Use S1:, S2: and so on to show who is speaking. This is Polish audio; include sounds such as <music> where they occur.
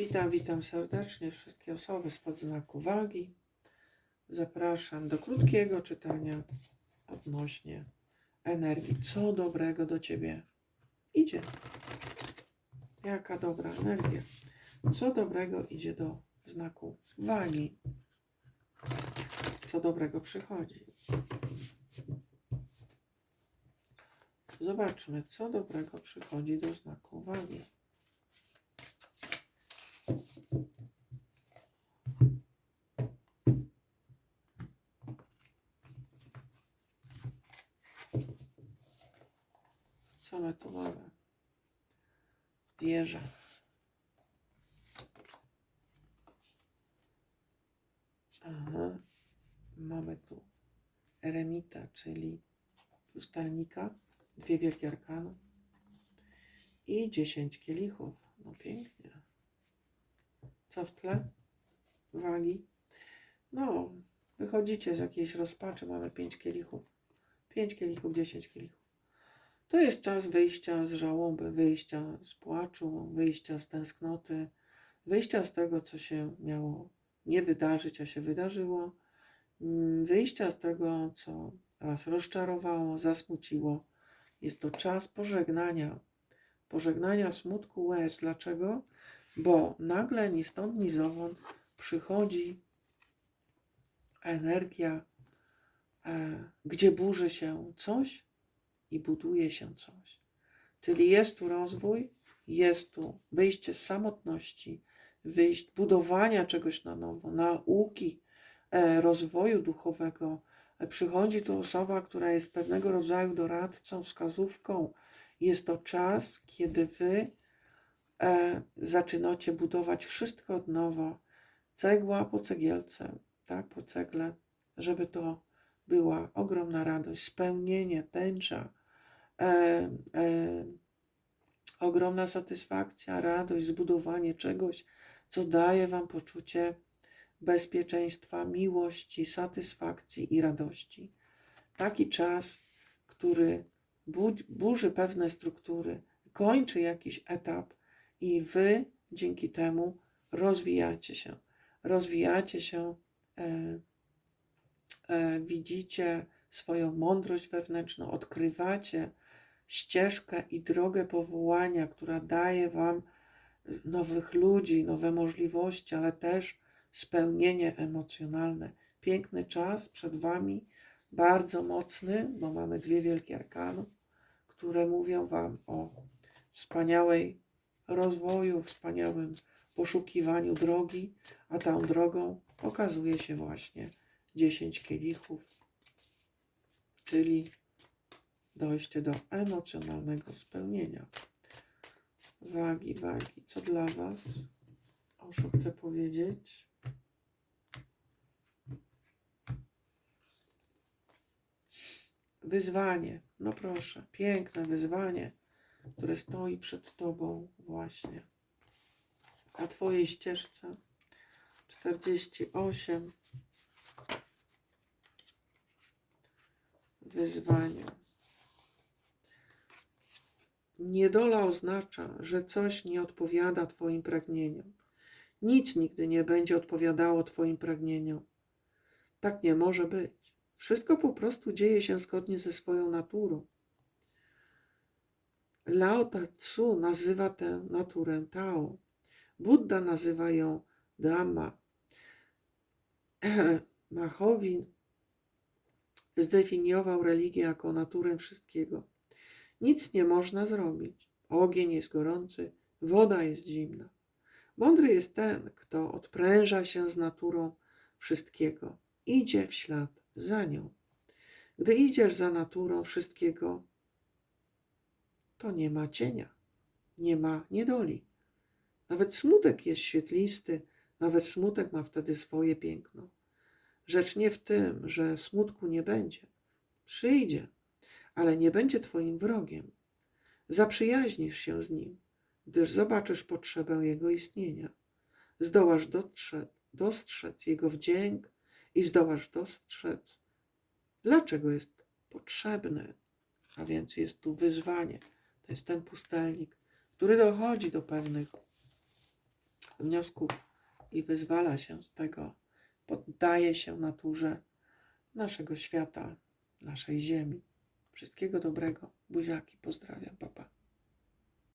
S1: Witam, witam serdecznie wszystkie osoby spod znaku wagi. Zapraszam do krótkiego czytania odnośnie energii. Co dobrego do Ciebie idzie? Jaka dobra energia? Co dobrego idzie do znaku wagi? Co dobrego przychodzi? Zobaczmy, co dobrego przychodzi do znaku wagi. My tu mamy? Wieża. Aha. Mamy tu eremita, czyli pustelnika, dwie wielkie arkany i dziesięć kielichów. No pięknie. Co w tle? Wagi. No, wychodzicie z jakiejś rozpaczy, mamy pięć kielichów. Pięć kielichów, dziesięć kielichów. To jest czas wyjścia z żałoby, wyjścia z płaczu, wyjścia z tęsknoty, wyjścia z tego, co się miało nie wydarzyć, a się wydarzyło, mm, wyjścia z tego, co Was rozczarowało, zasmuciło. Jest to czas pożegnania, pożegnania smutku łez. Dlaczego? Bo nagle ni stąd, ni zowąd przychodzi energia, e, gdzie burzy się coś i buduje się coś. Czyli jest tu rozwój, jest tu wyjście z samotności, wyjść, budowania czegoś na nowo, nauki, e, rozwoju duchowego. E, Przychodzi tu osoba, która jest pewnego rodzaju doradcą, wskazówką. Jest to czas, kiedy wy e, zaczynacie budować wszystko od nowa, cegła po cegielce, tak, po cegle, żeby to była ogromna radość, spełnienie, tęcza, e, e, ogromna satysfakcja, radość, zbudowanie czegoś, co daje Wam poczucie bezpieczeństwa, miłości, satysfakcji i radości. Taki czas, który burzy pewne struktury, kończy jakiś etap i Wy dzięki temu rozwijacie się. Rozwijacie się, e, e, widzicie swoją mądrość wewnętrzną, odkrywacie ścieżkę i drogę powołania, która daje Wam nowych ludzi, nowe możliwości, ale też spełnienie emocjonalne. Piękny czas przed Wami, bardzo mocny, bo mamy dwie wielkie arkany, które mówią Wam o wspaniałej rozwoju, wspaniałym poszukiwaniu drogi, a tą drogą okazuje się właśnie 10 kielichów, czyli dojście do emocjonalnego spełnienia. Wagi, wagi. Co dla Was? Oszo chce powiedzieć. Wyzwanie. No proszę, piękne wyzwanie, które stoi przed Tobą właśnie. Na Twojej ścieżce 48 wyzwanie. Niedola oznacza, że coś nie odpowiada Twoim pragnieniom. Nic nigdy nie będzie odpowiadało Twoim pragnieniom. Tak nie może być. Wszystko po prostu dzieje się zgodnie ze swoją naturą. Lao Tzu nazywa tę naturę Tao. Buddha nazywa ją Dhamma. <clears throat> Machowin zdefiniował religię jako naturę wszystkiego. Nic nie można zrobić. Ogień jest gorący, woda jest zimna. Mądry jest ten, kto odpręża się z naturą wszystkiego, idzie w ślad za nią. Gdy idziesz za naturą wszystkiego, to nie ma cienia, nie ma niedoli. Nawet smutek jest świetlisty, nawet smutek ma wtedy swoje piękno. Rzecz nie w tym, że smutku nie będzie. Przyjdzie, ale nie będzie Twoim wrogiem. Zaprzyjaźnisz się z nim, gdyż zobaczysz potrzebę jego istnienia. Zdołasz dostrzec jego wdzięk i zdołasz dostrzec, dlaczego jest potrzebny. A więc jest tu wyzwanie. To jest ten pustelnik, który dochodzi do pewnych wniosków i wyzwala się z tego, poddaje się naturze naszego świata, naszej ziemi. Wszystkiego dobrego. Buziaki, pozdrawiam, papa.